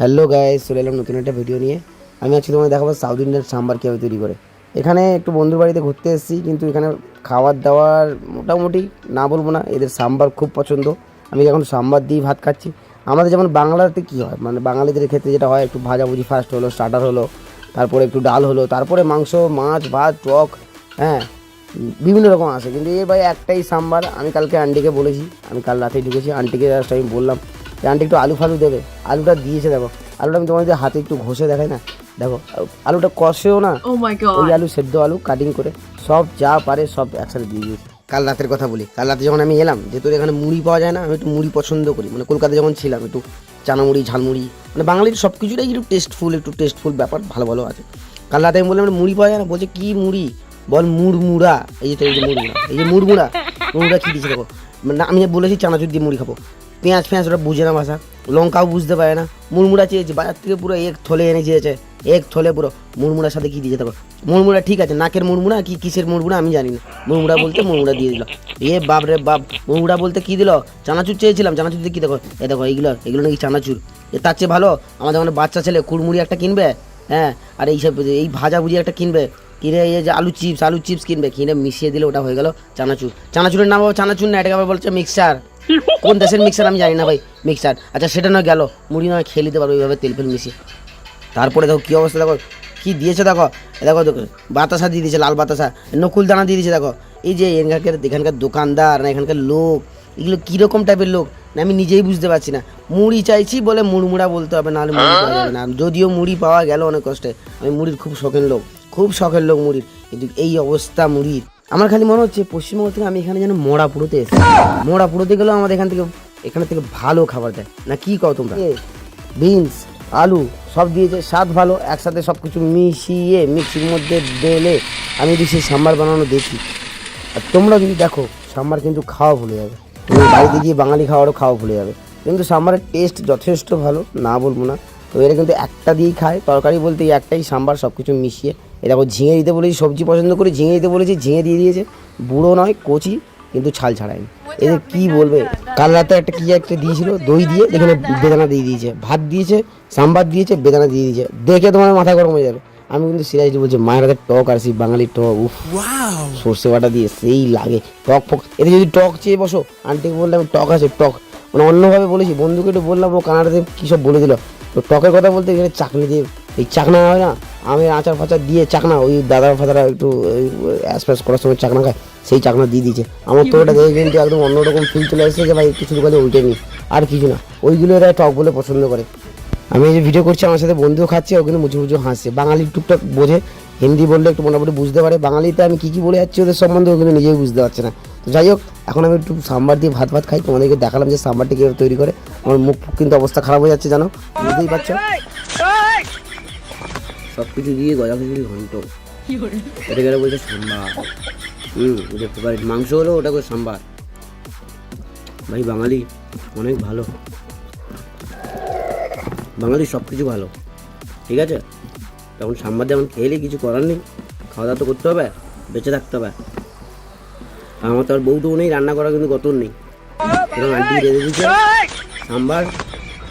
Hello guys, চলে এলাম নতুন একটা ভিডিও নিয়ে। আমি আজকে তোমাকে দেখাবো সাউথ ইন্ডিয়ান সাম্বার কীভাবে তৈরি করে। এখানে একটু বন্ধুর বাড়িতে ঘুরতে এসেছি, কিন্তু এখানে খাবার দাবার মোটামুটি না বলব না, এদের সাম্বার খুব পছন্দ। আমি এখন সাম্বার দিয়ে ভাত খাচ্ছি। আমাদের যেমন বাংলাতে কী হয়? মানে বাঙালিদের ক্ষেত্রে যেটা হয়, একটু ভাজাভুজি ফার্স্ট হলো স্টার্টার হলো, তারপরে একটু ডাল হলো, তারপরে মাংস, মাছ, ভাত, টক হ্যাঁ বিভিন্ন রকম আছে কিন্তু এর ভাই একটাই সাম্বার, আমি কালকে আন্টিকে বলেছি, আমি কাল রাতে ঢুকেছি, আন্টিকে জাস্ট আমি বললাম যে একটু আলু ফালু দেবে। আলুটা দিয়েছে দেখো। আলুটা আমি তোমাদের হাতে একটু ঘষে দেখাই না। দেখো আলুটা কষেও না। Oh ওই আলু সেদ্ধ আলু কাটিং করে সব যা পারে সব একসাথে দিয়ে দিয়েছি। কাল রাতের কথা বলি। কাল রাতে যখন আমি এলাম যে তোর এখানে মুড়ি পাওয়া যায় না আমি একটু মুড়ি পছন্দ করি। মানে কলকাতায় যখন ছিলাম একটু চানা চানামুড়ি ঝালমুড়ি মানে বাঙালির সব কিছুটাই একটু টেস্টফুল একটু টেস্টফুল ব্যাপার ভালো ভালো আছে। কাল রাতে আমি বললাম "এটা মুড়ি পাওয়া যায় না? বলছে কি মুড়ি? বল মুড়মুড়া। এই যে এই যে মুড়মুড়া এই যে মুড়মুড়া মুড়মুড়া কি দিচ্ছে দেখো। মানে আমি বলেছি চানাচুর দিয়ে মুড়ি খাব। পেঁয়াজ ফেঁয়াজ ওটা বুঝে না ভাষা লঙ্কাও বুঝতে পারে না। মুড়মুড়া চেয়েছে, বাজার থেকে পুরো এক থলে এনে চেয়েছে এক থলে পুরো। মুড়মুড়ার সাথে কি দিয়েছে দেখো মুড়মুড়া ঠিক আছে, নাকের মুড়মুড়া কি কিসের মুড়মুড়া আমি জানি না। মুড়মুড়া বলতে মুড়মুড়া দিয়ে দিল। এ বাপ রে বাপ, মুড়মুড়া বলতে কি দিল? চানাচুর চেয়েছিলাম, চানাচুর দিয়ে কি দেখো? এ দেখো, এইগুলো, এগুলো নাকি চানাচুর। এ তার চেয়ে ভালো, আমাদের মানে বাচ্চা ছেলে কুড়মুড়ি একটা কিনবে হ্যাঁ? আর এইসব এই ভাজা ভুজি একটা কিনবে। কিনে এই যে আলু চিপস আলু চিপস কিনবে। কিনে মিশিয়ে দিলে ওটা হয়ে গেল চানাচুর। চানাচুরের নাম চানাচুর না, এটাকে আবার বলছে মিক্সচার কোন দেশের মিক্সার আমি জানি না ভাই মিক্সার আচ্ছা সেটা নয়, গেল। মুড়ি নয়, খেয়ে নিতে পারব ওইভাবে তেল ফেল মিশিয়ে। তারপরে দেখো, কী অবস্থা, দেখো, কি দিয়েছে, দেখো। দেখো দেখো, বাতাসা দিয়ে দিয়েছে, লাল বাতাসা, নকুল দানা দিয়ে দিয়েছে, দেখো। এই যে এখানকার এখানকার দোকানদার, না এখানকার লোক, এগুলো কীরকম টাইপের লোক? না, আমি নিজেই বুঝতে পারছি না। মুড়ি চাইছি বলে মুড়মুড়া বলতে হবে, নাহলে মুড়ি পাওয়া যাবে না। যদিও মুড়ি পাওয়া গেল অনেক কষ্টে, আমি মুড়ির খুব শখের লোক, খুব শখের লোক মুড়ির। কিন্তু এই অবস্থা মুড়ির। আমার খালি মনে হচ্ছে পশ্চিমবঙ্গ থেকে আমি এখানে যেন মোড়াপুরোতে এসেছি। মোড়াপুরোতে গেলেও আমাদের এখান থেকে এখান থেকে ভালো খাবার দেয়। না কি কও তোমরা? বিনস আলু সব দিয়েছে। স্বাদ ভালো একসাথে সব কিছু মিশিয়ে মিক্সির মধ্যে ডেলে আমি যদি সেই সাম্বার বানানো দেখি। আর তোমরা যদি দেখো সাম্বার কিন্তু খাওয়া ভুলে যাবে। তুমি বাড়িতে গিয়ে বাঙালি খাওয়ারও খাওয়া ভুলে যাবে। কিন্তু সাম্বারের টেস্ট যথেষ্ট ভালো না বলব না। তো এরা কিন্তু একটা দিয়েই খায় তরকারি বলতে একটাই সাম্বার সব কিছু মিশিয়ে এ দেখো ঝিঙে দিতে বলেছি সবজি পছন্দ করে ঝিঙে দিতে বলেছি ঝিঙে দিয়ে দিয়েছে। বুড়ো নয় কচি কিন্তু ছাল ছাড়ায়নি এদের কি বলবে? কাল রাতে একটা কি একটা দিয়েছিল দই দিয়ে এখানে বেদানা দিয়ে দিয়েছে। ভাত দিয়েছে সাম্বার দিয়েছে বেদানা দিয়ে দিয়েছে। দেখে তোমার মাথা গরম হয়ে যাবে। আমি কিন্তু সিরিয়াসলি বলছি মায়ের হাতে টক আর সেই বাঙালির টক উফ। সর্ষে বাটা দিয়ে সেই লাগে। টক ফক এতে যদি টক চেয়ে বসো আন্টিকে বললাম টক আছে টক। মানে অন্যভাবে বলেছি বন্ধুকে একটু বললাম ও কানাডাতে কী সব বলে দিল। তো টকের কথা বলতে গেলে চাকনি দিয়ে এই চাকনা হয় না আমি আচার ফাচার দিয়ে চাকনা ওই দাদা ফাদারা একটু অ্যাসপ্যাস করার সময় চাকনা খায় সেই চাকনা দিয়ে দিয়েছে। আমার তো ওটা দেখে কিন্তু একদম অন্যরকম ফিল চলে এসেছে যে ভাই কিছু দোকানে উল্টে নি আর কিছু না। ওইগুলো এরা টক বলে পছন্দ করে। আমি এই যে ভিডিও করছি আমার সাথে বন্ধুও খাচ্ছে ও কিন্তু মুচু মুচু হাসছে। বাঙালি টুকটাক বোঝে হিন্দি বললে একটু মোটামুটি বুঝতে পারে। বাঙালিতে আমি কী কী বলে যাচ্ছি ওদের সম্বন্ধে ওগুলো নিজেই বুঝতে পারছে না। তো যাই হোক এখন আমি একটু সাম্বার দিয়ে ভাত ভাত খাই তোমাদেরকে দেখালাম যে সাম্বারটি কীভাবে তৈরি করে। আমার মুখ কিন্তু অবস্থা খারাপ হয়ে যাচ্ছে জানো? বুঝতেই পারছ? সব কিছু দিয়ে গজা খিচুড়ি ঘন্ট? এটা গেলে বলছে সাম্বার। হুম ওদের ফেভারিট মাংস হলো ওটা করে সাম্বার। ভাই বাঙালি অনেক ভালো। বাঙালি সব কিছু ভালো। ঠিক আছে? তখন সাম্বার যেমন খেলে কিছু করার নেই। খাওয়া দাওয়া তো করতে হবে বেঁচে থাকতে হবে। আমার তো আর বউ তো নেই রান্না করা কিন্তু গতর নেই। এরকম আন্টি রেঁধে দিচ্ছে সাম্বার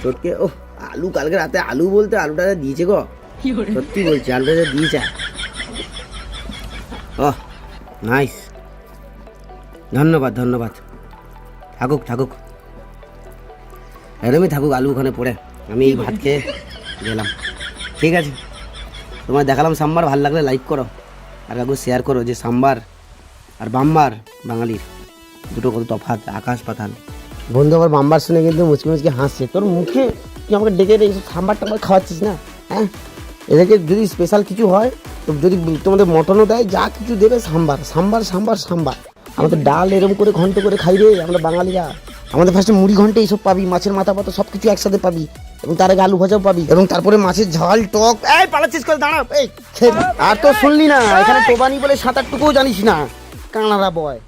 চটকে ও আলু কালকে রাতে আলু বলতে আলুটা দিয়েছে গো। সত্যি বলছি আলুটা যা। দিয়েছে ও নাইস ধন্যবাদ ধন্যবাদ। থাকুক থাকুক। এরমই থাকুক, আলু ওখানে পড়ে। আমি এই ভাত খেয়ে গেলাম। ঠিক আছে। তোমার দেখালাম সাম্বার, ভালো লাগলে লাইক করো। আর কাউকে শেয়ার করো যে সাম্বার আর বাম্বার বাঙালির। দুটো কত তফাৎ, আকাশ পাতাল। বন্ধু, আবার বাম্বার শুনে কিন্তু মুচকি মুচকি হাসছে। তোর মুখে তুই আমাকে ডেকে এই সাম্বার টাম্বার খাওয়াচ্ছিস না? হ্যাঁ? এদেরকে যদি স্পেশাল কিছু হয়, তো যদি তোমাদের মটনও দেয়, যা কিছু দেবে সাম্বার সাম্বার সাম্বার সাম্বার। আমাদের ডাল এরম করে ঘন্ট করে খাই রে আমরা বাঙালিরা। আমাদের ফার্স্টে মুড়ি ঘন্টে এইসব পাবি, মাছের মাথা পাতা সব কিছু একসাথে পাবি, এবং তার আগে আলু ভাজাও পাবি, এবং তারপরে মাছের ঝাল, টক, এই পালাচ্ছিস করে, দাঁড়া, এই আর তো শুনলি না, এখানে টোবানি বলে সাঁতারটুকুও জানিস না কানাড়া বয়।